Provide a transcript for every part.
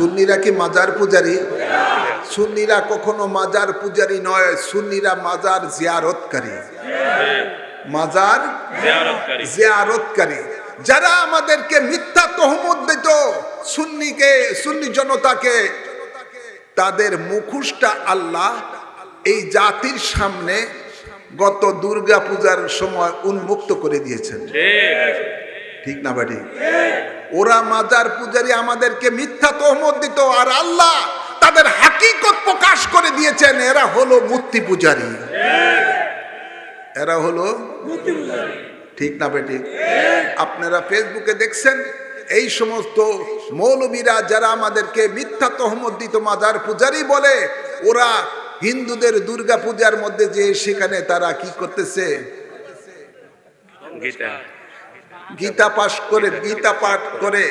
সুন্নিরা কি মাজার পূজারি? সুন্নিরা কখনো মাজার পূজারি নয় সুন্নিরা মাজার জিয়ারতকারী। মাজার জিয়ারতকারী। যারা আমাদেরকে মিথ্যা তহমত দিত সুন্নিকে সুন্নি জনতাকে তাদের মুখোশটা আল্লাহ এই জাতির সামনে গত দুর্গা পূজার সময় উন্মুক্ত করে দিয়েছেন। ঠিক না বাড়ি ওরা মাজার পূজারি আমাদেরকে মিথ্যা তহমত দিত আর আল্লাহ তাদের হাকিকত প্রকাশ করে দিয়েছেন এরা হলো মূর্তি পূজারি। এরা হলো ঠিক না বেটি আপনারা ফেসবুকে দেখছেন এই সমস্ত মৌলবীরা যারা আমাদেরকে মিথ্যা তহমত দিত মাজার পূজারি বলে ওরা হিন্দুদের দুর্গা পূজার মধ্যে যে সেখানে তারা কি করতেছে? গীতা। গীতা পাঠ করে গীতা পাঠ করে।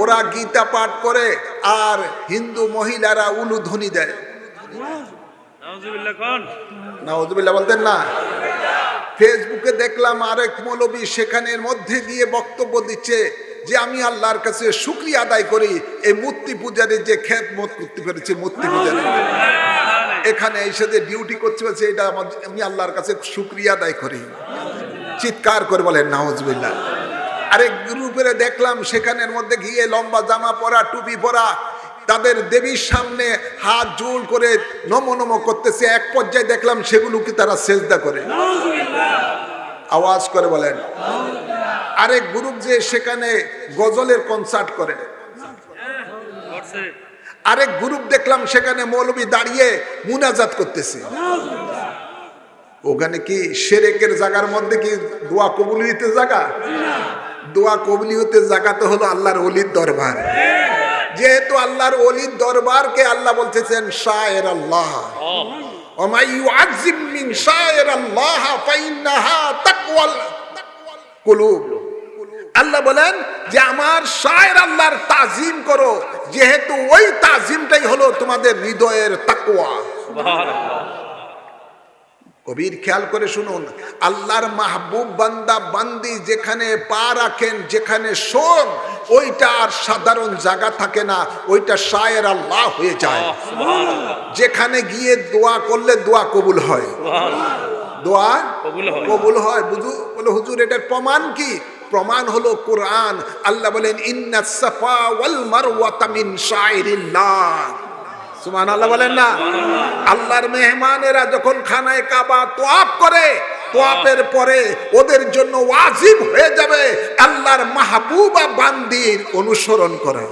ওরা গীতা পাঠ করে আর হিন্দু মহিলারা উলুধ্বনি দেয়। নাউজুবিল্লাহ বলতেন না? ফেসবুকে দেখলাম আরেক মৌলবী সেখানের মধ্যে গিয়ে বক্তব্য দিচ্ছে যে আমি আল্লাহর কাছে শুক্রিয়া আদায় করি এই মূর্তি পূজারে যে খেত মত করতে পেরেছে মূর্তি পূজারে। এখানে এসে যে ডিউটি করতে হচ্ছে এটা আমি আল্লাহর কাছে শুক্রিয়া আদায় করি। চিৎকার করে বলেন নাউজুবিল্লাহ। আরেক গ্রুপের দেখলাম, সেখানের মধ্যে গিয়ে লম্বা জামা পরা, টুপি পরা, তাদের দেবীর সামনে হাত জোল করে নম নম করতেছে। এক পর্যায়ে দেখলাম সেগুলোকে তারা সেজদা করে। আওয়াজ করে বলেন। আরেক গ্রুপ যে সেখানে গজলের কনসার্ট করে। আরেক গ্রুপ দেখলাম সেখানে মৌলবী দাঁড়িয়ে মুনাজাত করতেছে। ওখানে কি সেরেকের জায়গার মধ্যে কি দোয়া কবুলিতে জায়গা দোয়া কবলি হতে জাগাতে হলো আল্লাহর অলির দরবার। যেহেতু আল্লাহর অলির দরবারকে আল্লাহ বলতেছেন শায়ের আল্লাহ আল্লাহ বলেন যে, আমার শায়ের আল্লাহর তাজিম করো, যেহেতু ওই তাজিমটাই হলো তোমাদের হৃদয়ের তাকুয়া কবির খেয়াল করে শুনুন আল্লাহর মাহবুব বান্দা বান্দি যেখানে পা রাখেন যেখানে শোন ওইটা আর সাধারণ জায়গা থাকে না ওইটা শায়ের আল্লাহ হয়ে যায়। যেখানে গিয়ে দোয়া করলে দোয়া কবুল হয়। দোয়া কবুল হয়। বুঝু বলে হুজুর এটার প্রমাণ কি? প্রমাণ হলো কোরআন। আল্লাহ বলেন ইন্না সাফা ওয়াল মারওয়াতা মিন শাইরিল্লাহ। সুবহান আল্লাহ বলেন না। আল্লাহর মেহমানেরা যখন খানায় কাবা তোয়াপ করে তোয়াপের পরে ওদের জন্য ওয়াজিব হয়ে যাবে। আল্লাহর মাহবুবা বান্দির অনুসরণ করা।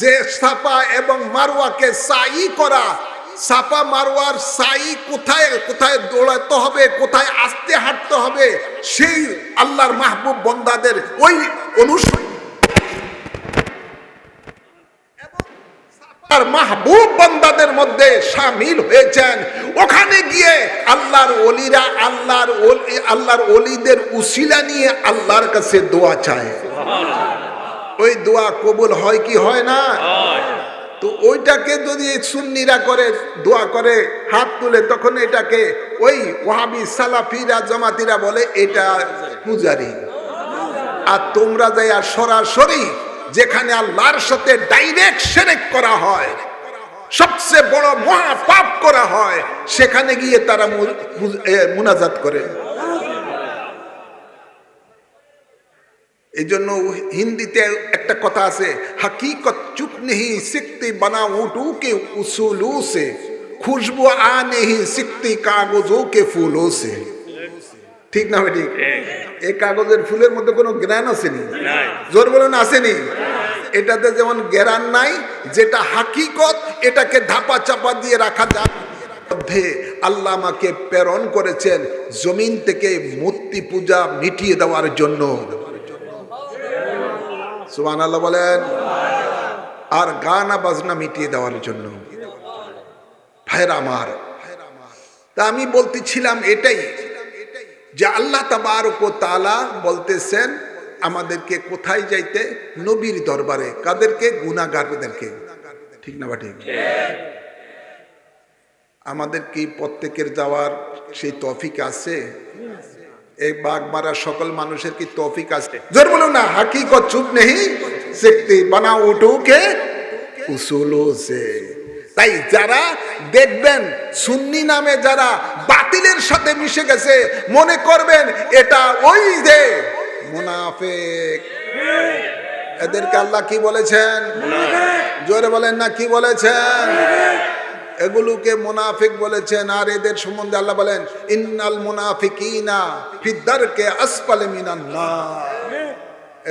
যে সাপা এবং মারওয়াকে সাই করা, সাফা মারওয়ার সাই কোথায় কোথায় দৌড়াতে হবে, কোথায় আসতে হাঁটতে হবে, সেই আল্লাহর মাহবুব বন্দাদের ওই অনুসরণ মাহবুব বন্দাদের মধ্যে সামিল হয়েছেন। ওখানে গিয়ে আল্লাহর অলিরা আল্লাহর আল্লাহর অলিদের উসিলা নিয়ে আল্লাহর কাছে দোয়া চায়। ওই দোয়া কবুল হয় কি হয় না? তো ওইটাকে যদি সুন্নিরা করে দোয়া করে হাত তুলে তখন এটাকে ওই ওয়াহাবি সালাফিরা জমাতিরা বলে এটা পূজারি। আর তোমরা যাই আর সরাসরি যেখানে আল্লাহর সাথে ডাইরেক্ট সেরেক করা হয়, সবচেয়ে বড় মহা পাপ করা হয়, সেখানে গিয়ে তারা মুনাজাত করে। এই জন্য হিন্দিতে একটা কথা আছে, হাকিকত চুপ নেহি সিকতি বানা উঠু কে উসুলু সে, খুশবু আ নেহি সিকি কাগজ ও কে ফুলো সে। ঠিক না ঠিক। এই কাগজের ফুলের মধ্যে কোনো জ্ঞান আসেনি? জোর বলুন আসেনি? এটাতে যেমন জ্ঞান নাই যেটা হাকিকত এটাকে ধাপা চাপা দিয়ে রাখা যায় মধ্যে আল্লাহ আমাকে প্রেরণ করেছেন জমিন থেকে মূর্তি পূজা মিটিয়ে দেওয়ার জন্য। সুবান আল্লাহ বলেন আর গানা বাজনা মিটিয়ে দেওয়ার জন্য। ভাইরা আমার তা আমি বলতেছিলাম এটাই। যে আল্লাহ তাবারক ও তাআলা বলতেছেন, আমাদেরকে কোথায় যাইতে? নবীর দরবারে। কাদেরকে? গুনাহগারদেরকে। ঠিক না বা ঠিক? আমাদের কি প্রত্যেকের যাওয়ার সেই তফিক আছে? এই বাঘ মারা সকল মানুষের কি তফিক আছে? জোর বলো না, হাকিকত চুপ নেই? সিকতি বানা উঠু কে উসুলো সে। তাই যারা দেখবেন, সুন্নি নামে যারা বাতিলের সাথে মিশে গেছে। মনে করবেন, এটা ওই যে মুনাফেক। এদেরকে আল্লাহ কি বলেছেন? জোরে বলেন না, কি বলেছেন? এগুলোকে মুনাফিক বলেছেন, আর এদের সম্বন্ধে আল্লাহ বলেন, ইন্নাল মুনাফিকিনা ফিদ্দারকে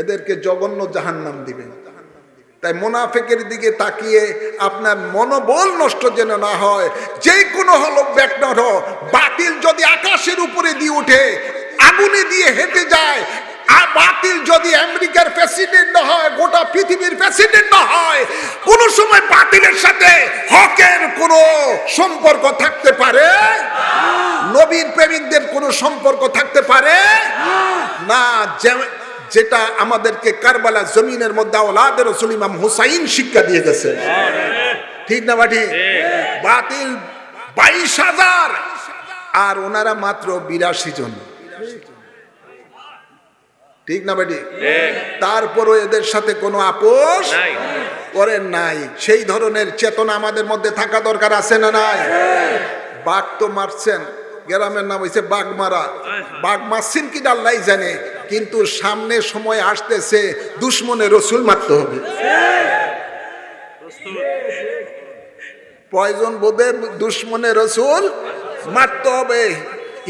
এদেরকে জঘন্য জাহান্নাম দিবেন। তাই মুনাফিকের দিকে তাকিয়ে আপনার মনোবল নষ্ট যেন না হয় যে কোনো হলো ব্যাকনট বাতিল যদি আকাশের উপরে দিয়ে উঠে, আগুনে দিয়ে হেঁটে যায়, আর বাতিল যদি আমেরিকার প্রেসিডেন্ট না হয়, গোটা পৃথিবীর প্রেসিডেন্ট না হয়, কোন সময় বাতিলের সাথে হকের কোনো সম্পর্ক থাকতে পারে? নবীর প্রেমিকদের কোনো সম্পর্ক থাকতে পারে? না যেটা আমাদেরকে কারবালা জমিনের মধ্যে ওলাদের রসুল ইমাম হুসাইন শিক্ষা দিয়ে গেছে। ঠিক না বাটি? বাতিল বাইশ হাজার। আর ওনারা মাত্র বিরাশি জন। ঠিক না বেটি? তারপরও এদের সাথে কোনো আপোষ করেন নাই। সেই ধরনের চেতনা আমাদের মধ্যে থাকা দরকার আছে না নাই? বাঘ তো মারছেন। গ্রামের নাম হয়েছে বাঘ মারা বাঘ মারছেন কি আল্লাহ জানে। কিন্তু সামনে সময় আসতেছে, দুশ্মনে রসুল মারতে হবে। প্রয়োজন বোধে দুশ্মনে রসুল মারতে হবে।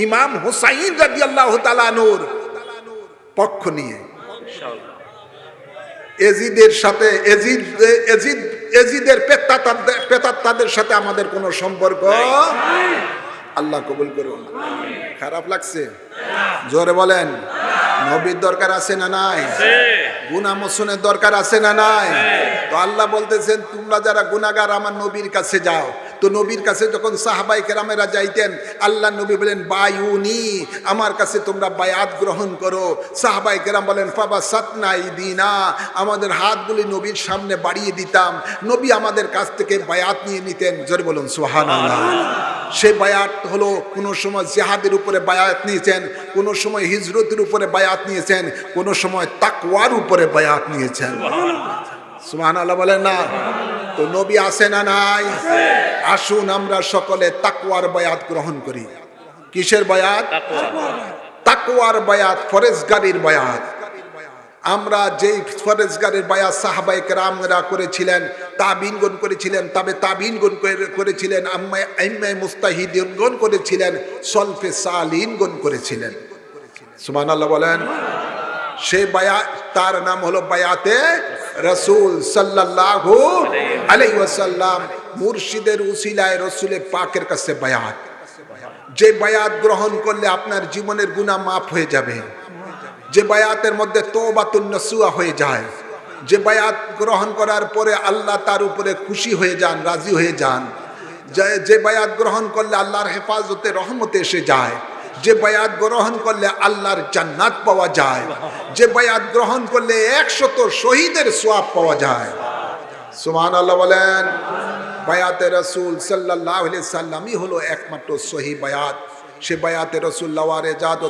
ইমাম হুসাইন রাজি আল্লাহ তালানুর পক্ষ নিয়ে। এজিদের সাথে, এজিদ এজিদ, এজিদের পেতাত্তাদের সাথে আমাদের কোনো সম্পর্ক আল্লাহ কবুল করুন। খারাপ লাগছে? জোরে বলেন। নবীর দরকার আছে না নাই? গুনা মোচনের দরকার আছে না নাই? তো আল্লাহ বলতেছেন তোমরা যারা গুনাগার আমার নবীর কাছে যাও। তো নবীর কাছে যখন সাহাবাই কেরামেরা যাইতেন আল্লাহ নবী বলেন বায়ুনি আমার কাছে তোমরা বায়াত গ্রহণ করো। সাহাবাই কেরাম বলেন ফাবা সাতনাই দিনা আমাদের হাতগুলি নবীর সামনে বাড়িয়ে দিতাম। নবী আমাদের কাছ থেকে বায়াত নিয়ে নিতেন। জোরে বলুন সোহান সে বায়াত হলো কোনো সময় জেহাদের উপরে বায়াত নিয়েছেন, কোনো সময় হিজরতের উপরে বায়াত নিয়েছেন, কোনো সময় তাকওয়ার উপরে বায়াত নিয়েছেন। সুবহান আল্লাহ বলেন না? তো নবী আসে না নাই? আসুন আমরা সকলে তাকওয়ার বায়াত গ্রহণ করি। কিসের বায়াত। তাকওয়ার বায়াত, ফরেজগারির বায়াত। আমরা যেই ফরেজগারের বায়া সাহাবাই কেরামরা করেছিলেন, তাবিনগণ করেছিলেন, তবে তাবিনগণ করে- করেছিলেন আম্মাই আইম্মাই মুস্তাহিদিনগণ করেছিলেন, সলফে সালিনগণ করেছিলেন। সুমান আল্লাহ বলেন, সে বায়াত তার নাম হলো বায়াতে রসুল সাল্লাল্লাহু আলাইহি ওয়াসাল্লাম। মুর্শিদের উসিলায় রসুলের পাকের কাছে বায়াত। যে বায়াত গ্রহণ করলে আপনার জীবনের গুণা মাফ হয়ে যাবে। যে বায়াতের মধ্যে তোবাতুন নসুয়া হয়ে যায়। যে বায়াত গ্রহণ করার পরে আল্লাহ তার উপরে খুশি হয়ে যান, রাজি হয়ে যান। যে বায়াত গ্রহণ করলে আল্লাহর হেফাজতে রহমতে এসে যায়। যে বায়াত গ্রহণ করলে আল্লাহর জান্নাত পাওয়া যায়। যে বায়াত গ্রহণ করলে একশত শহীদের সোয়াব পাওয়া যায়। সুমান আল্লাহ বলেন, বায়াতে রসুল সাল্লাহ সাল্লামই হলো একমাত্র সহি বায়াত। সে বায়াতে রসুল্লাহ রেজাদ